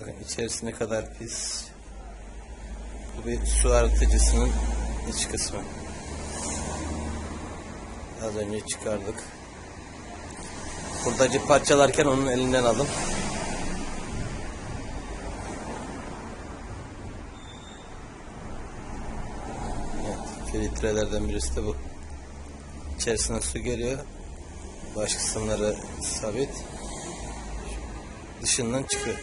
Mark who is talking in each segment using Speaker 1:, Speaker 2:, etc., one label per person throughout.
Speaker 1: Bakın içerisi ne kadar pis. Bu bir su arıtıcısının iç kısmı. Az önce çıkardık. Hurdacı parçalarken onun elinden alın. Filtrelerden birisi de bu. İçerisine su geliyor. Baş kısımları sabit. Dışından çıkıyor.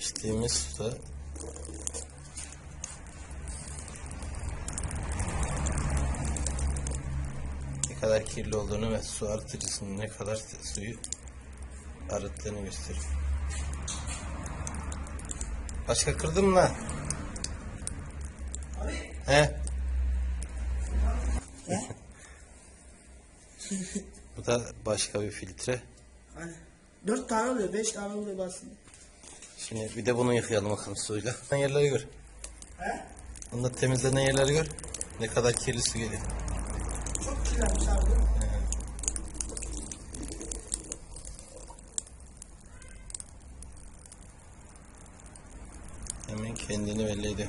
Speaker 1: İçtiğimiz suda ne kadar kirli olduğunu ve su arıtıcısının ne kadar suyu arıttığını gösteriyor. Başka kırdın mı lan? He? Bu da başka bir filtre.
Speaker 2: Hani dört tane oluyor, beş tane oluyor aslında.
Speaker 1: Şimdi bir de bunu yıkayalım bakalım suyla. Yerleri gör.
Speaker 2: He?
Speaker 1: Bunda temizlenen yerleri gör. Ne kadar kirli su geliyor.
Speaker 2: Çok kirlenmiş abi.
Speaker 1: Hemen kendini belli ediyor.